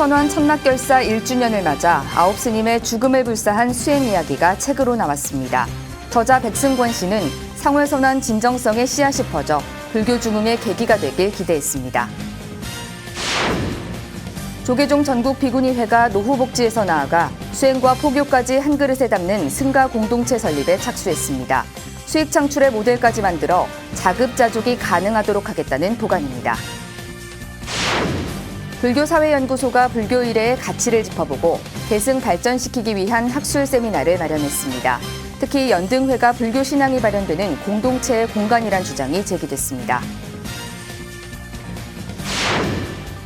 상월선언 천막결사 1주년을 맞아 아홉 스님의 죽음을 불사한 수행 이야기가 책으로 나왔습니다. 저자 백승권 씨는 상월선언 진정성의 씨앗이 퍼져 불교 중흥의 계기가 되길 기대했습니다. 조계종 전국 비구니회가 노후복지에서 나아가 수행과 포교까지 한 그릇에 담는 승가 공동체 설립에 착수했습니다. 수익 창출의 모델까지 만들어 자급자족이 가능하도록 하겠다는 도관입니다. 불교사회연구소가 불교 일해의 가치를 짚어보고 계승 발전시키기 위한 학술 세미나를 마련했습니다. 특히 연등회가 불교 신앙이 발현되는 공동체의 공간이란 주장이 제기됐습니다.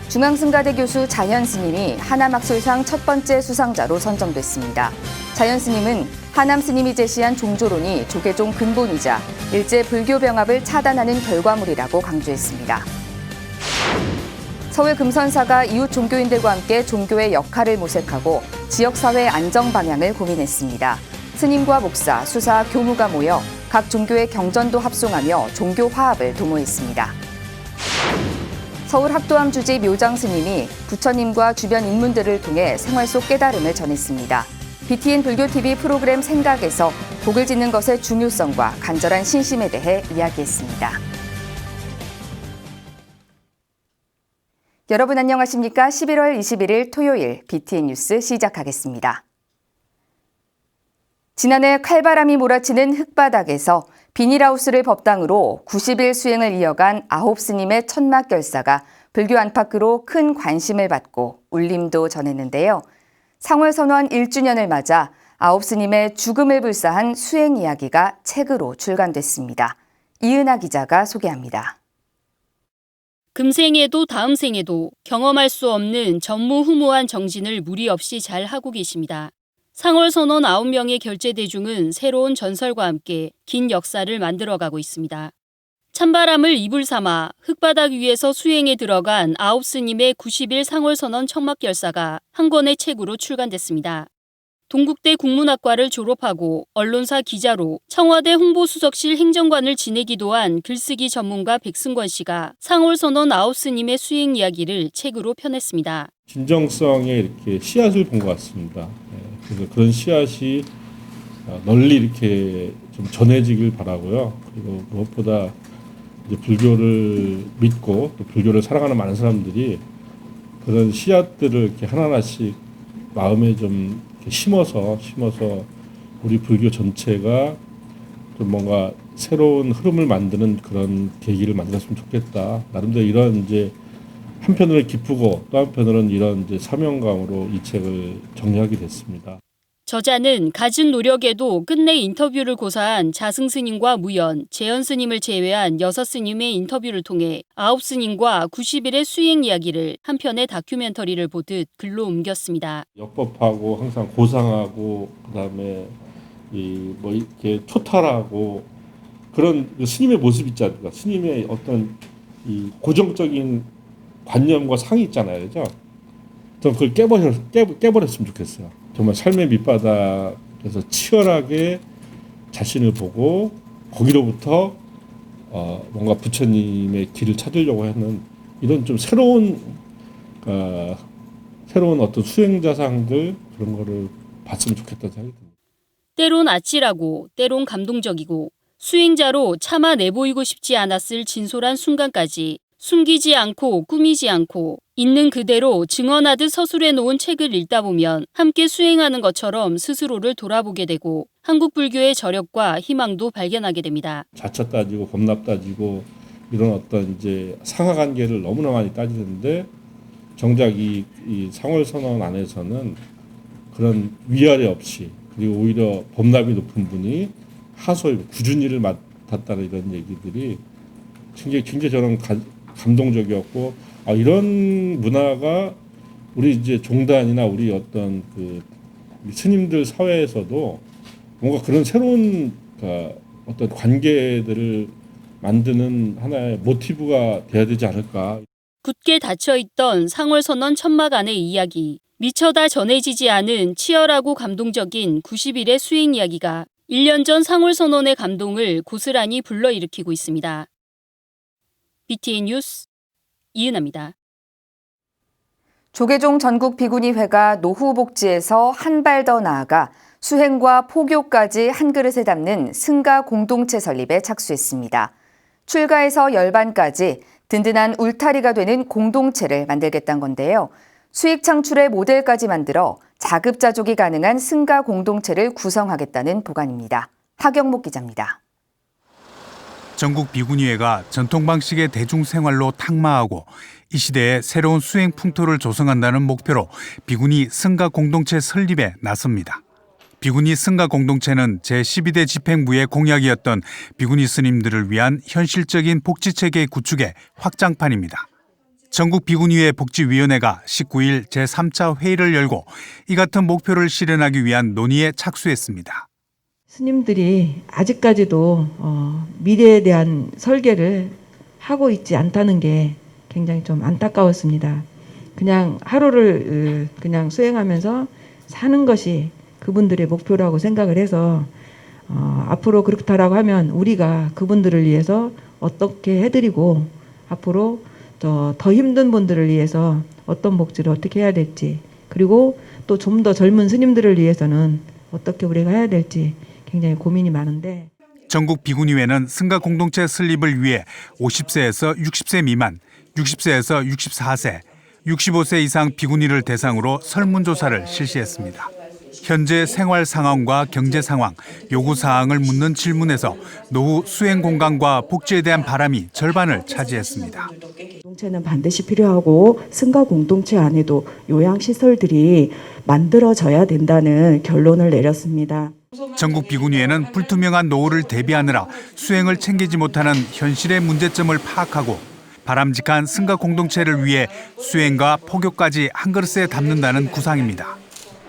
중앙승가대 교수 자연 스님이 하남학술상 첫 번째 수상자로 선정됐습니다. 자연 스님은 하남 스님이 제시한 종조론이 조계종 근본이자 일제 불교 병합을 차단하는 결과물이라고 강조했습니다. 서울 금선사가 이웃 종교인들과 함께 종교의 역할을 모색하고 지역사회 안정 방향을 고민했습니다. 스님과 목사, 수사, 교무가 모여 각 종교의 경전도 합송하며 종교 화합을 도모했습니다. 서울 학도암 주지 묘장 스님이 부처님과 주변 인문들을 통해 생활 속 깨달음을 전했습니다. BTN 불교TV 프로그램 생각에서 복을 짓는 것의 중요성과 간절한 신심에 대해 이야기했습니다. 여러분 안녕하십니까? 11월 21일 토요일 BTN 뉴스 시작하겠습니다. 지난해 칼바람이 몰아치는 흙바닥에서 비닐하우스를 법당으로 90일 수행을 이어간 아홉 스님의 천막 결사가 불교 안팎으로 큰 관심을 받고 울림도 전했는데요. 상월 선언 1주년을 맞아 아홉 스님의 죽음을 불사한 수행 이야기가 책으로 출간됐습니다. 이은하 기자가 소개합니다. 금생에도 다음 생에도 경험할 수 없는 전무후무한 정진을 무리 없이 잘 하고 계십니다. 상월 선언 9명의 결제 대중은 새로운 전설과 함께 긴 역사를 만들어가고 있습니다. 찬바람을 이불 삼아 흙바닥 위에서 수행에 들어간 아홉 스님의 90일 상월 선언 천막 결사가 한 권의 책으로 출간됐습니다. 동국대 국문학과를 졸업하고 언론사 기자로 청와대 홍보수석실 행정관을 지내기도 한 글쓰기 전문가 백승권 씨가 상월 선언 아홉 스님의 수행 이야기를 책으로 펴냈습니다. 진정성에 이렇게 씨앗을 본 것 같습니다. 예, 그래서 그런 씨앗이 어, 널리 이렇게 좀 전해지길 바라고요. 그리고 무엇보다 불교를 믿고 또 불교를 사랑하는 많은 사람들이 그런 씨앗들을 이렇게 하나하나씩 마음에 좀 심어서 심어서 우리 불교 전체가 좀 뭔가 새로운 흐름을 만드는 그런 계기를 만들었으면 좋겠다. 나름대로 이런 이제 한편으로는 기쁘고 또 한편으로는 이런 이제 사명감으로 이 책을 정리하게 됐습니다. 저자는 갖은 노력에도 끝내 인터뷰를 고사한 자승 스님과 무연, 재현 스님을 제외한 여섯 스님의 인터뷰를 통해 아홉 스님과 90일의 수행 이야기를 한 편의 다큐멘터리를 보듯 글로 옮겼습니다. 역법하고 항상 고상하고 그다음에 이 뭐 이렇게 초탈하고 그런 그 스님의 모습 있지 않습니까? 스님의 어떤 이 고정적인 관념과 상이 있잖아요, 그죠? 저 그걸 깨버려 깨, 깨버렸으면 좋겠어요. 정말 삶의 밑바닥에서 치열하게 자신을 보고 거기로부터 어, 뭔가 부처님의 길을 찾으려고 하는 이런 좀 새로운 어, 새로운 어떤 수행자상들 그런 거를 봤으면 좋겠다는 생각이 듭니다. 때론 아찔하고 때론 감동적이고 수행자로 차마 내보이고 싶지 않았을 진솔한 순간까지 숨기지 않고 꾸미지 않고 있는 그대로 증언하듯 서술해 놓은 책을 읽다 보면 함께 수행하는 것처럼 스스로를 돌아보게 되고 한국 불교의 저력과 희망도 발견하게 됩니다. 자처 따지고 범납 따지고 이런 어떤 이제 상하 관계를 너무나 많이 따지는데 정작 이, 이 상월 선언 안에서는 그런 위아래 없이 그리고 오히려 범납이 높은 분이 하소연 구준이를 맡았다는 이런 얘기들이 굉장히 굉장히 저는 가, 감동적이었고 아 이런 문화가 우리 이제 종단이나 우리 어떤 그 스님들 사회에서도 뭔가 그런 새로운 그 어떤 관계들을 만드는 하나의 모티브가 돼야 되지 않을까. 굳게 닫혀 있던 상월선언 천막 안의 이야기, 미처다 전해지지 않은 치열하고 감동적인 90일의 수행 이야기가 1년 전 상월선언의 감동을 고스란히 불러일으키고 있습니다. BTN 뉴스 이은아입니다. 조계종 전국 비구니회가 노후 복지에서 한 발 더 나아가 수행과 포교까지 한 그릇에 담는 승가 공동체 설립에 착수했습니다. 출가에서 열반까지 든든한 울타리가 되는 공동체를 만들겠다는 건데요. 수익 창출의 모델까지 만들어 자급자족이 가능한 승가 공동체를 구성하겠다는 보관입니다. 하경목 기자입니다. 전국 비구니회가 전통 방식의 대중 생활로 탁마하고 이 시대에 새로운 수행 풍토를 조성한다는 목표로 비구니 승가 공동체 설립에 나섭니다. 비구니 승가 공동체는 제12대 집행부의 공약이었던 비구니 스님들을 위한 현실적인 복지 체계 구축의 확장판입니다. 전국 비구니회 복지위원회가 19일 제3차 회의를 열고 이 같은 목표를 실현하기 위한 논의에 착수했습니다. 스님들이 아직까지도 어, 미래에 대한 설계를 하고 있지 않다는 게 굉장히 좀 안타까웠습니다. 그냥 하루를 으, 그냥 수행하면서 사는 것이 그분들의 목표라고 생각을 해서 어, 앞으로 그렇다라고 하면 우리가 그분들을 위해서 어떻게 해드리고 앞으로 더, 더 힘든 분들을 위해서 어떤 복지를 어떻게 해야 될지 그리고 또 좀 더 젊은 스님들을 위해서는 어떻게 우리가 해야 될지 굉장히 고민이 많은데 전국 비구니회는 승가 공동체 설립을 위해 50세에서 60세 미만, 60세에서 64세, 65세 이상 비구니를 대상으로 설문조사를 실시했습니다. 현재 생활 상황과 경제 상황, 요구 사항을 묻는 질문에서 노후 수행 공간과 복지에 대한 바람이 절반을 차지했습니다. 공동체는 반드시 필요하고 승가 공동체 안에도 요양 시설들이 만들어져야 된다는 결론을 내렸습니다. 전국 비구니회는 불투명한 노후를 대비하느라 수행을 챙기지 못하는 현실의 문제점을 파악하고 바람직한 승가 공동체를 위해 수행과 포교까지 한 그릇에 담는다는 구상입니다.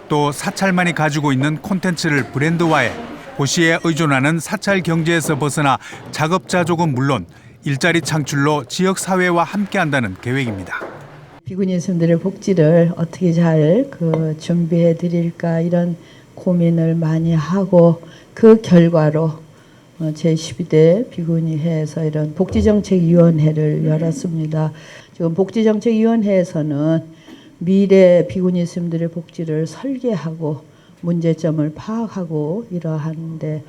또 사찰만이 가지고 있는 콘텐츠를 브랜드화해 고시에 의존하는 사찰 경제에서 벗어나 작업자족은 물론 일자리 창출로 지역 사회와 함께한다는 계획입니다. 비구니 스님들의 복지를 어떻게 잘 그 준비해 드릴까 이런 고민을 많이 하고 그 결과로 어, 제12대 비구니회에서 이런 복지정책위원회를 열었습니다. 지금 복지정책위원회에서는 미래 비구니 스님들의 복지를 설계하고 문제점을 파악하고 이러하는데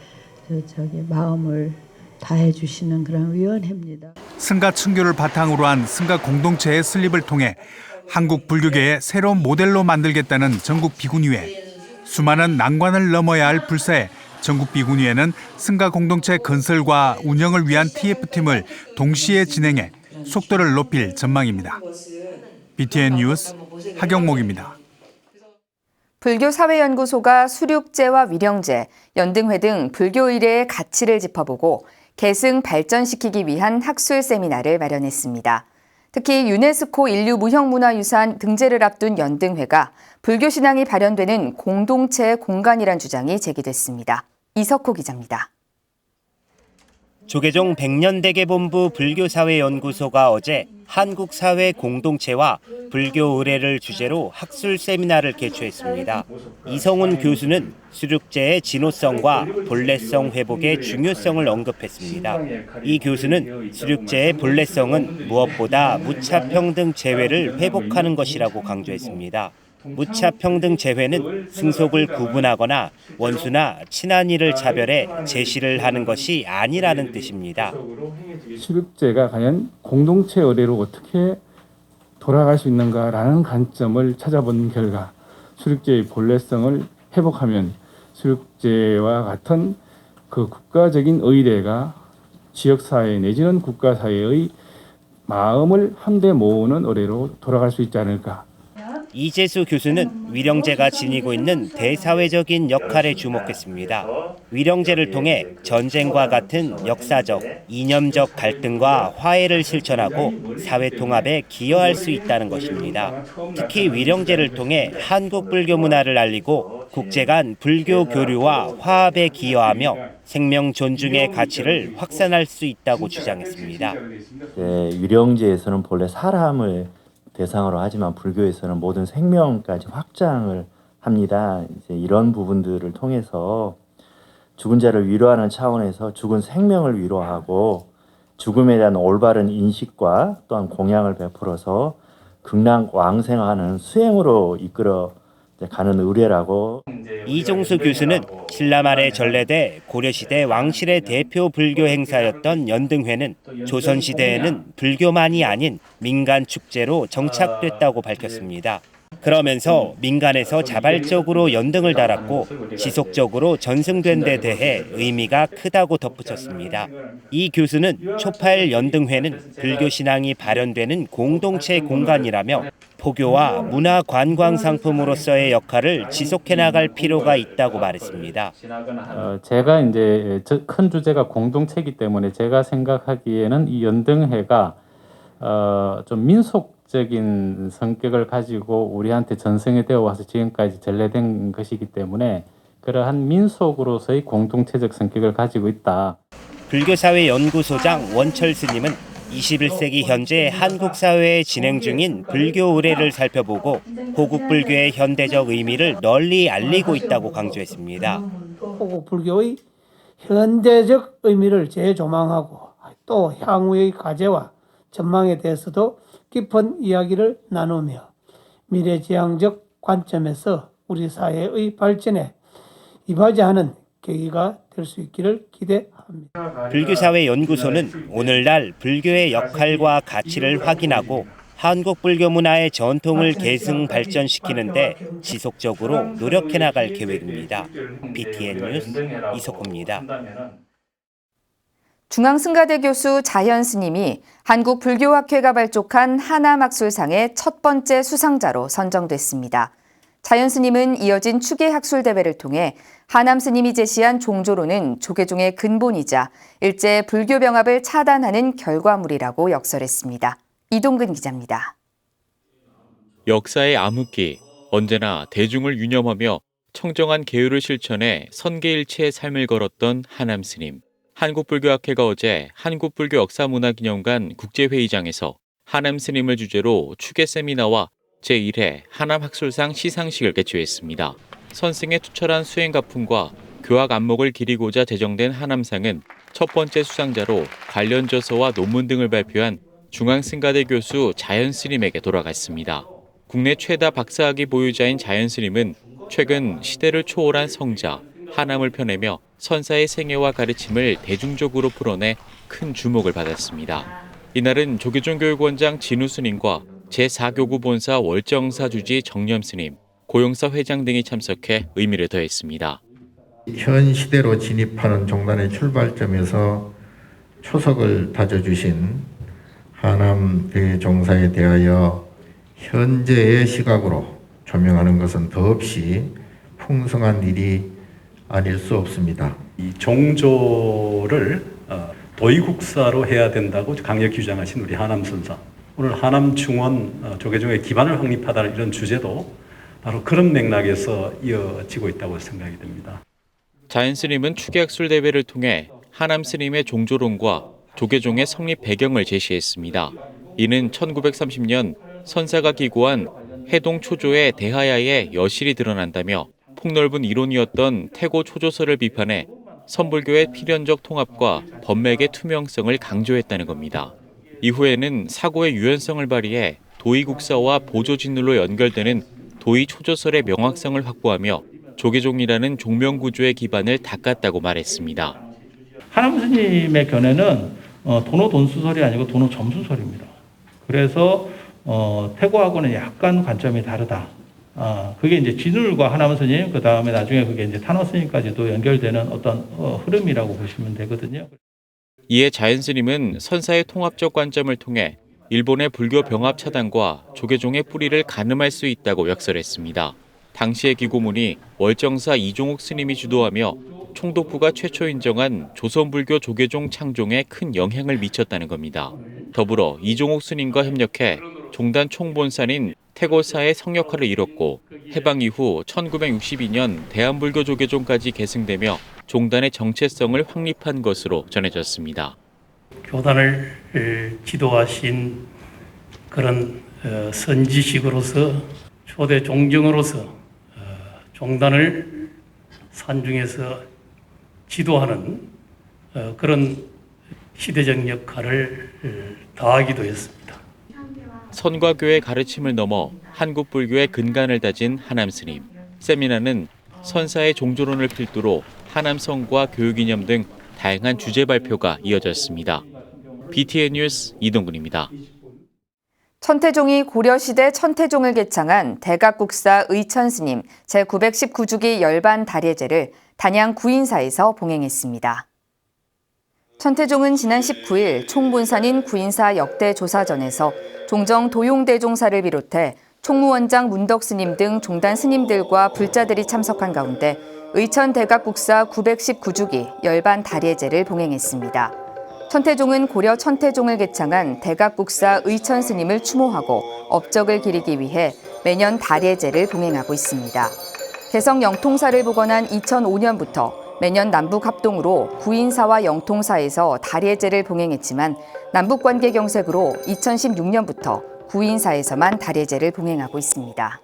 저- 저기 마음을 다해 주시는 그런 위원회입니다. 승가 층교를 바탕으로 한 승가 공동체의 설립을 통해 한국 불교계의 새로운 모델로 만들겠다는 전국 비구니회. 수많은 난관을 넘어야 할 불사에 전국 비구니회는 승가 공동체 건설과 운영을 위한 TF팀을 동시에 진행해 속도를 높일 전망입니다. BTN 뉴스 하경목입니다. 불교사회연구소가 수륙제와 위령제, 연등회 등 불교 의례의 가치를 짚어보고 계승 발전시키기 위한 학술 세미나를 마련했습니다. 특히 유네스코 인류 무형문화유산 등재를 앞둔 연등회가 불교 신앙이 발현되는 공동체의 공간이란 주장이 제기됐습니다. 이석호 기자입니다. 조계종 백년대계본부 불교사회연구소가 어제 한국사회 공동체와 불교 의례를 주제로 학술 세미나를 개최했습니다. 이성훈 교수는 수륙제의 진호성과 본래성 회복의 중요성을 언급했습니다. 이 교수는 수륙제의 본래성은 무엇보다 무차평등 재회를 회복하는 것이라고 강조했습니다. 무차평등 재회는 승속을 구분하거나 원수나 친한 이를 차별해 제시를 하는 것이 아니라는 뜻입니다. 수륙제가 과연 공동체 의례로 어떻게 돌아갈 수 있는가라는 관점을 찾아본 결과 수륙제의 본래성을 회복하면 수륙제와 같은 그 국가적인 의례가 지역사회 내지는 국가사회의 마음을 한데 모으는 의례로 돌아갈 수 있지 않을까 이재수 교수는 위령제가 지니고 있는 대사회적인 역할에 주목했습니다. 위령제를 통해 전쟁과 같은 역사적, 이념적 갈등과 화해를 실천하고 사회 통합에 기여할 수 있다는 것입니다. 특히 위령제를 통해 한국 불교 문화를 알리고 국제 간 불교 교류와 화합에 기여하며 생명 존중의 가치를 확산할 수 있다고 주장했습니다. 네, 유령제에서는 본래 사람을 대상으로 하지만 불교에서는 모든 생명까지 확장을 합니다. 이제 이런 부분들을 통해서 죽은 자를 위로하는 차원에서 죽은 생명을 위로하고 죽음에 대한 올바른 인식과 또한 공양을 베풀어서 극락 왕생하는 수행으로 이끌어 가는 의례라고 이종수 교수는 신라 말에 전래돼 고려시대 왕실의 대표 불교 행사였던 연등회는 조선시대에는 불교만이 아닌 민간 축제로 정착됐다고 밝혔습니다. 그러면서 민간에서 자발적으로 연등을 달았고 지속적으로 전승된 데 대해 의미가 크다고 덧붙였습니다. 이 교수는 초파일 연등회는 불교 신앙이 발현되는 공동체 공간이라며 포교와 문화 관광 상품으로서의 역할을 지속해 나갈 필요가 있다고 말했습니다. 어, 제가 이제 저- 큰 주제가 공동체이기 때문에 제가 생각하기에는 이 연등회가 어, 좀 민속적인 성격을 가지고 우리한테 전승이 되어 와서 지금까지 전래된 것이기 때문에 그러한 민속으로서의 공동체적 성격을 가지고 있다. 불교사회 연구소장 원철 스님은 21세기 현재 한국 사회에 진행 중인 불교 의례를 살펴보고 고국 불교의 현대적 의미를 널리 알리고 있다고 강조했습니다. 호국 불교의 현대적 의미를 재조망하고 또 향후의 과제와 전망에 대해서도 깊은 이야기를 나누며 미래지향적 관점에서 우리 사회의 발전에 이바지하는 계기가 될 수 있기를 기대합니다. 불교사회 연구소는 오늘날 불교의 역할과 가치를 확인하고 한국 불교 문화의 전통을 계승 발전시키는데 지속적으로 노력해 나갈 계획입니다. BTN 뉴스 이석호입니다. 중앙승가대 교수 자현 스님이 한국 불교학회가 발족한 하남학술상의 첫 번째 수상자로 선정됐습니다. 자연 스님은 이어진 추계 학술 대회를 통해 하남 스님이 제시한 종조로는 조계종의 근본이자 일제 불교 병합을 차단하는 결과물이라고 역설했습니다. 이동근 기자입니다. 역사의 암흑기, 언제나 대중을 유념하며 청정한 계율을 실천해 선계일치의 삶을 걸었던 하남 스님. 한국불교학회가 어제 한국불교 역사문화기념관 국제회의장에서 하남 스님을 주제로 추계 세미나와 제1회 하남학술상 시상식을 개최했습니다. 선생의 투철한 수행가품과 교학 안목을 기리고자 제정된 하남상은 첫 번째 수상자로 관련 저서와 논문 등을 발표한 중앙승가대 교수 자연 스님에게 돌아갔습니다. 국내 최다 박사학위 보유자인 자연 스님은 최근 시대를 초월한 성자, 하남을 펴내며 선사의 생애와 가르침을 대중적으로 풀어내 큰 주목을 받았습니다. 이날은 조계종 교육원장 진우 스님과 제4교구 본사 월정사 주지 정념 스님, 고용사 회장 등이 참석해 의미를 더했습니다. 현 시대로 진입하는 종단의 출발점에서 초석을 다져주신 하남 대종사에 대하여 현재의 시각으로 조명하는 것은 더없이 풍성한 일이 아닐 수 없습니다. 이 종조를 어, 도의국사로 해야 된다고 강력 주장하신 우리 하남 선사. 오늘 하남 중원 어, 조계종의 기반을 확립하다는 이런 주제도 바로 그런 맥락에서 이어지고 있다고 생각이 됩니다. 자연 스님은 추계학술 대회를 통해 하남 스님의 종조론과 조계종의 성립 배경을 제시했습니다. 이는 1930년 선사가 기고한 해동 초조의 대하야에 여실히 드러난다며 폭넓은 이론이었던 태고 초조서를 비판해 선불교의 필연적 통합과 법맥의 투명성을 강조했다는 겁니다. 이후에는 사고의 유연성을 발휘해 도의국사와 보조진룰로 연결되는 도의 초조설의 명확성을 확보하며 조계종이라는 종명 구조의 기반을 닦았다고 말했습니다. 하남 스님의 견해는 어, 도노 돈수설이 아니고 도노 점수설입니다. 그래서 어, 태고하고는 약간 관점이 다르다. 아, 그게 이제 진울과 하남 스님, 그 다음에 나중에 그게 이제 탄호 스님까지도 연결되는 어떤 어, 흐름이라고 보시면 되거든요. 이에 자연 스님은 선사의 통합적 관점을 통해 일본의 불교 병합 차단과 조계종의 뿌리를 가늠할 수 있다고 역설했습니다. 당시의 기고문이 월정사 이종옥 스님이 주도하며 총독부가 최초 인정한 조선불교 조계종 창종에 큰 영향을 미쳤다는 겁니다. 더불어 이종옥 스님과 협력해 종단 총본산인 태고사의 성역화를 이뤘고 해방 이후 1962년 대한불교 조계종까지 계승되며 종단의 정체성을 확립한 것으로 전해졌습니다. 교단을 지도하신 그런 어, 선지식으로서 초대 종정으로서 어, 종단을 산중에서 지도하는 어, 그런 시대적 역할을 다하기도 했습니다. 선과교의 가르침을 넘어 한국 불교의 근간을 다진 하남 스님. 세미나는 선사의 종조론을 필두로 하남성과 교육이념 등 다양한 주제 발표가 이어졌습니다. BTN 뉴스 이동근입니다. 천태종이 고려시대 천태종을 개창한 대각국사 의천스님 제919주기 열반 다례제를 단양 구인사에서 봉행했습니다. 천태종은 지난 19일 총본산인 구인사 역대 조사전에서 종정 도용대종사를 비롯해 총무원장 문덕 스님 등 종단 스님들과 불자들이 참석한 가운데 의천 대각국사 919주기 열반 다례제를 봉행했습니다. 천태종은 고려 천태종을 개창한 대각국사 의천 스님을 추모하고 업적을 기리기 위해 매년 다례제를 봉행하고 있습니다. 개성 영통사를 복원한 2005년부터 매년 남북 합동으로 구인사와 영통사에서 다례제를 봉행했지만 남북 관계 경색으로 2016년부터 구인사에서만 다례제를 봉행하고 있습니다.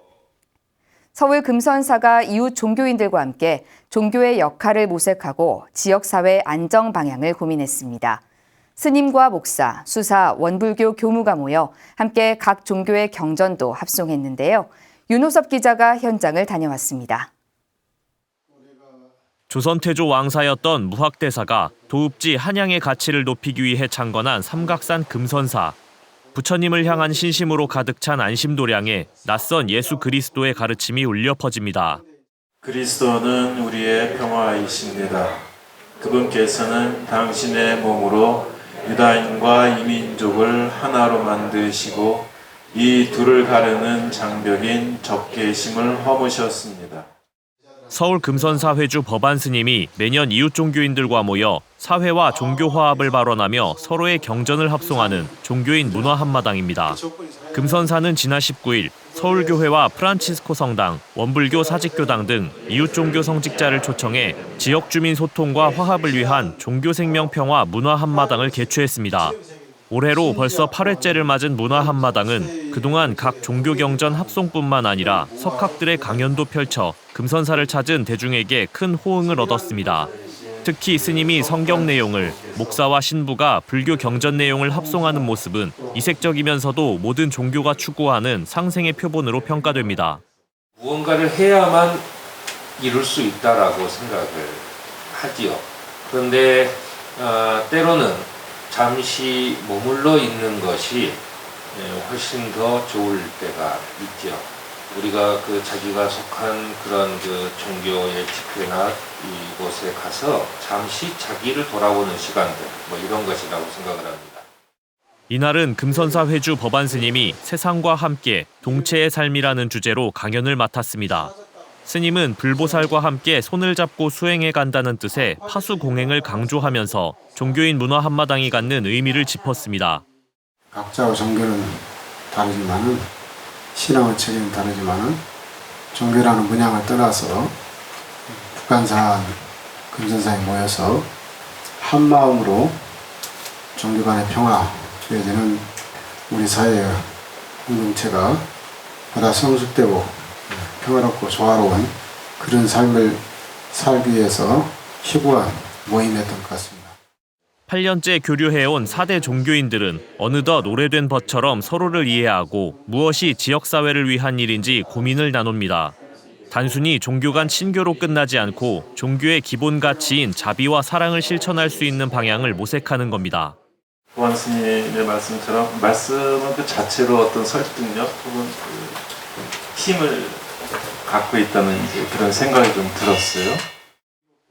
서울 금선사가 이웃 종교인들과 함께 종교의 역할을 모색하고 지역사회 안정 방향을 고민했습니다. 스님과 목사, 수사, 원불교 교무가 모여 함께 각 종교의 경전도 합송했는데요. 윤호섭 기자가 현장을 다녀왔습니다. 조선 태조 왕사였던 무학대사가 도읍지 한양의 가치를 높이기 위해 창건한 삼각산 금선사. 부처님을 향한 신심으로 가득 찬 안심도량에 낯선 예수 그리스도의 가르침이 울려 퍼집니다. 그리스도는 우리의 평화이십니다. 그분께서는 당신의 몸으로 유다인과 이민족을 하나로 만드시고 이 둘을 가르는 장벽인 적개심을 허무셨습니다. 서울 금선사 회주 법안 스님이 매년 이웃 종교인들과 모여 사회와 종교 화합을 발언하며 서로의 경전을 합송하는 종교인 문화 한마당입니다. 금선사는 지난 19일 서울교회와 프란치스코 성당, 원불교 사직교당 등 이웃 종교 성직자를 초청해 지역 주민 소통과 화합을 위한 종교 생명 평화 문화 한마당을 개최했습니다. 올해로 벌써 8회째를 맞은 문화 한마당은 그동안 각 종교 경전 합송뿐만 아니라 석학들의 강연도 펼쳐 금선사를 찾은 대중에게 큰 호응을 얻었습니다. 특히 스님이 성경 내용을 목사와 신부가 불교 경전 내용을 합송하는 모습은 이색적이면서도 모든 종교가 추구하는 상생의 표본으로 평가됩니다. 무언가를 해야만 이룰 수 있다라고 생각을 하지요. 그런데 어, 때로는 잠시 머물러 있는 것이 예, 훨씬 더 좋을 때가 있죠. 우리가 그 자기가 속한 그런 그 종교의 집회나 이곳에 가서 잠시 자기를 돌아보는 시간들 뭐 이런 것이라고 생각을 합니다. 이날은 금선사 회주 법안 스님이 세상과 함께 동체의 삶이라는 주제로 강연을 맡았습니다. 스님은 불보살과 함께 손을 잡고 수행해 간다는 뜻의 파수 공행을 강조하면서 종교인 문화 한마당이 갖는 의미를 짚었습니다. 각자의 종교는 다르지만은 신앙의 체계는 다르지만은 종교라는 문양을 떠나서 북한산 금전사에 모여서 한 마음으로 종교 간의 평화 이어지는 우리 사회의 공동체가 보다 성숙되고 평화롭고 조화로운 그런 삶을 살기 위해서 희구한 모임이었던 것 같습니다. 8년째 교류해온 4대 종교인들은 어느덧 오래된 벗처럼 서로를 이해하고 무엇이 지역사회를 위한 일인지 고민을 나눕니다. 단순히 종교 간 친교로 끝나지 않고 종교의 기본 가치인 자비와 사랑을 실천할 수 있는 방향을 모색하는 겁니다. 보안 스님의 말씀처럼 말씀은 그 자체로 어떤 설득력 혹은 그 힘을 갖고 있다는 그런 생각이 좀 들었어요.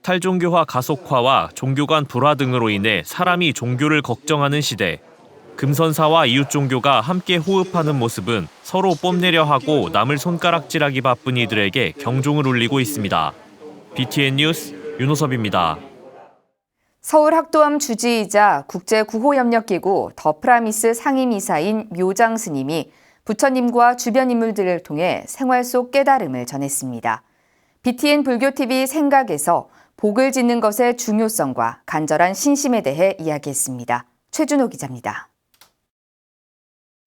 탈종교화 가속화와 종교 간 불화 등으로 인해 사람이 종교를 걱정하는 시대. 금선사와 이웃 종교가 함께 호흡하는 모습은 서로 뽐내려 하고 남을 손가락질하기 바쁜 이들에게 경종을 울리고 있습니다. BTN 뉴스 윤호섭입니다. 서울 학도암 주지이자 국제 구호협력기구 더프라미스 상임이사인 묘장 스님이 부처님과 주변 인물들을 통해 생활 속 깨달음을 전했습니다. BTN 불교TV 생각에서 복을 짓는 것의 중요성과 간절한 신심에 대해 이야기했습니다. 최준호 기자입니다.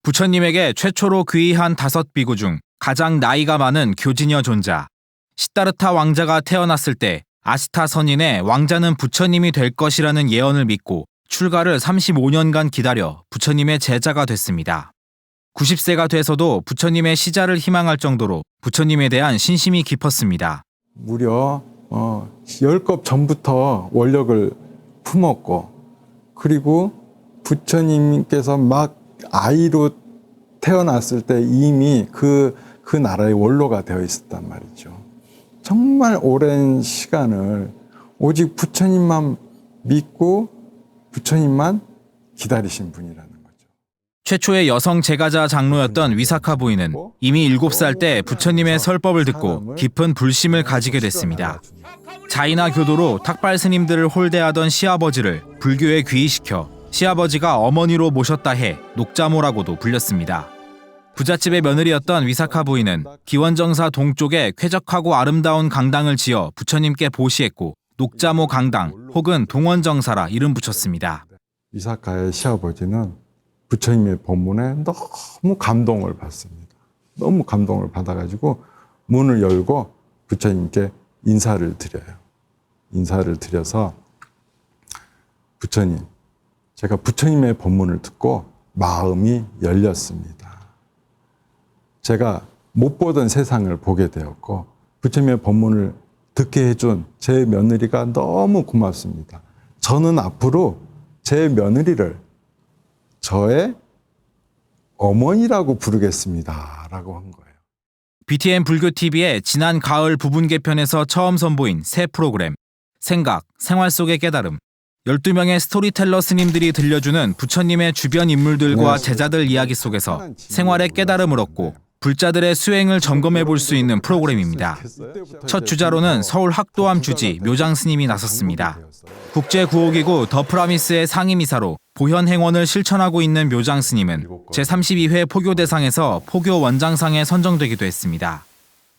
부처님에게 최초로 귀의한 다섯 비구 중 가장 나이가 많은 교진여 존자. 시타르타 왕자가 태어났을 때 아시타 선인의 왕자는 부처님이 될 것이라는 예언을 믿고 출가를 35년간 기다려 부처님의 제자가 됐습니다. 90세가 돼서도 부처님의 시자를 희망할 정도로 부처님에 대한 신심이 깊었습니다. 무려 어, 10겁 전부터 원력을 품었고 그리고 부처님께서 막 아이로 태어났을 때 이미 그, 그 나라의 원로가 되어 있었단 말이죠. 정말 오랜 시간을 오직 부처님만 믿고 부처님만 기다리신 분이라는 최초의 여성 제가자 장로였던 위사카 부인은 이미 7살 때 부처님의 설법을 듣고 깊은 불심을 가지게 됐습니다. 자이나 교도로 탁발 스님들을 홀대하던 시아버지를 불교에 귀의시켜 시아버지가 어머니로 모셨다 해 녹자모라고도 불렸습니다. 부잣집의 며느리였던 위사카 부인은 기원정사 동쪽에 쾌적하고 아름다운 강당을 지어 부처님께 보시했고 녹자모 강당 혹은 동원정사라 이름 붙였습니다. 위사카의 시아버지는 부처님의 법문에 너무 감동을 받습니다. 너무 감동을 받아가지고 문을 열고 부처님께 인사를 드려요. 인사를 드려서 부처님, 제가 부처님의 법문을 듣고 마음이 열렸습니다. 제가 못 보던 세상을 보게 되었고 부처님의 법문을 듣게 해준 제 며느리가 너무 고맙습니다. 저는 앞으로 제 며느리를 저의 어머니라고 부르겠습니다. 라고 한 거예요. BTN 불교 TV의 지난 가을 부분 개편에서 처음 선보인 새 프로그램 생각, 생활 속의 깨달음 12명의 스토리텔러 스님들이 들려주는 부처님의 주변 인물들과 제자들 이야기 속에서 생활의 깨달음을 얻고 불자들의 수행을 점검해 볼 수 있는 프로그램입니다. 첫 주자로는 서울 학도암 주지 묘장 스님이 나섰습니다. 국제 구호기구 더 프라미스의 상임이사로 보현 행원을 실천하고 있는 묘장 스님은 제32회 포교 대상에서 포교 원장상에 선정되기도 했습니다.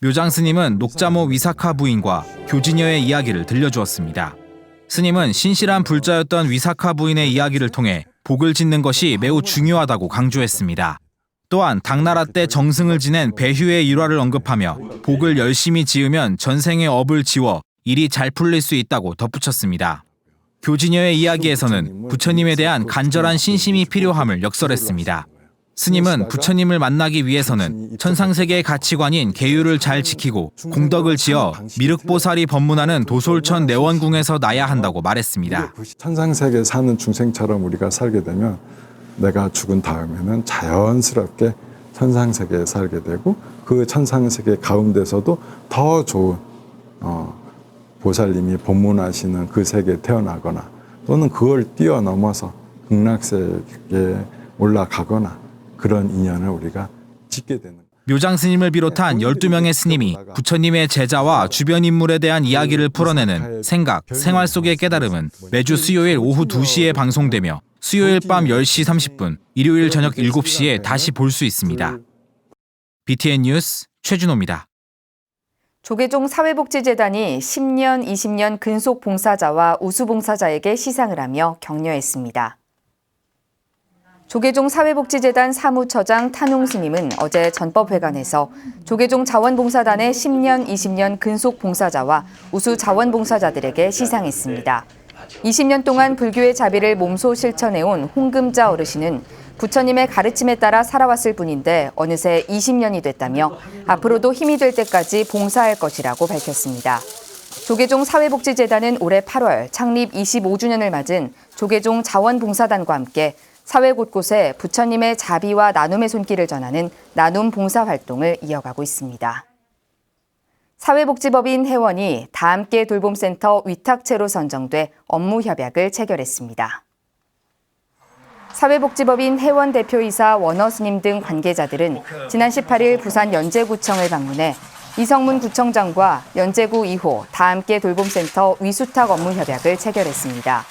묘장 스님은 녹자모 위사카 부인과 교진여의 이야기를 들려주었습니다. 스님은 신실한 불자였던 위사카 부인의 이야기를 통해 복을 짓는 것이 매우 중요하다고 강조했습니다. 또한 당나라 때 정승을 지낸 배휴의 일화를 언급하며 복을 열심히 지으면 전생의 업을 지워 일이 잘 풀릴 수 있다고 덧붙였습니다. 교진여의 이야기에서는 부처님에 대한 간절한 신심이 필요함을 역설했습니다. 스님은 부처님을 만나기 위해서는 천상세계의 가치관인 계율을 잘 지키고 공덕을 지어 미륵보살이 법문하는 도솔천 내원궁에서 나야 한다고 말했습니다. 천상세계 사는 중생처럼 우리가 살게 되면 내가 죽은 다음에는 자연스럽게 천상 세계에 살게 되고 그 천상 세계 가운데서도 더 좋은 어, 보살님이 법문하시는 그 세계에 태어나거나 또는 그걸 뛰어넘어서 극락세계에 올라가거나 그런 인연을 우리가 짓게 되는 묘장 스님을 비롯한 12명의 스님이 부처님의 제자와 주변 인물에 대한 이야기를 풀어내는 생각, 생활 속의 깨달음은 매주 수요일 오후 2시에 방송되며 수요일 밤 10시 30분, 일요일 저녁 7시에 다시 볼 수 있습니다. BTN 뉴스 최준호입니다. 조계종 사회복지재단이 10년, 20년 근속 봉사자와 우수 봉사자에게 시상을 하며 격려했습니다. 조계종 사회복지재단 사무처장 탄용 스님은 어제 전법회관에서 조계종 자원봉사단의 10년, 20년 근속 봉사자와 우수 자원봉사자들에게 시상했습니다. 20년 동안 불교의 자비를 몸소 실천해온 홍금자 어르신은 부처님의 가르침에 따라 살아왔을 뿐인데 어느새 20년이 됐다며 앞으로도 힘이 될 때까지 봉사할 것이라고 밝혔습니다. 조계종 사회복지재단은 올해 8월 창립 25주년을 맞은 조계종 자원봉사단과 함께 사회 곳곳에 부처님의 자비와 나눔의 손길을 전하는 나눔 봉사 활동을 이어가고 있습니다. 사회복지법인 회원이 다함께 돌봄센터 위탁체로 선정돼 업무 협약을 체결했습니다. 사회복지법인 회원 대표이사 원어스님 등 관계자들은 지난 18일 부산 연제구청을 방문해 이성문 구청장과 연제구 2호 다함께 돌봄센터 위수탁 업무 협약을 체결했습니다.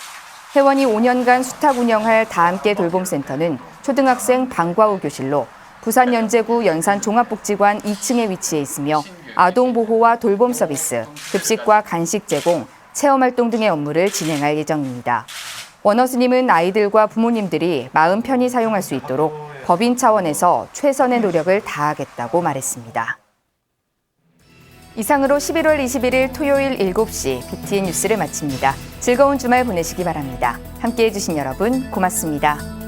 회원이 5년간 수탁 운영할 다함께 돌봄센터는 초등학생 방과 후 교실로 부산 연제구 연산 종합복지관 2층에 위치해 있으며 아동 보호와 돌봄 서비스, 급식과 간식 제공, 체험 활동 등의 업무를 진행할 예정입니다. 원어스님은 아이들과 부모님들이 마음 편히 사용할 수 있도록 법인 차원에서 최선의 노력을 다하겠다고 말했습니다. 이상으로 11월 21일 토요일 7시 BTN 뉴스를 마칩니다. 즐거운 주말 보내시기 바랍니다. 함께 해 주신 여러분 고맙습니다.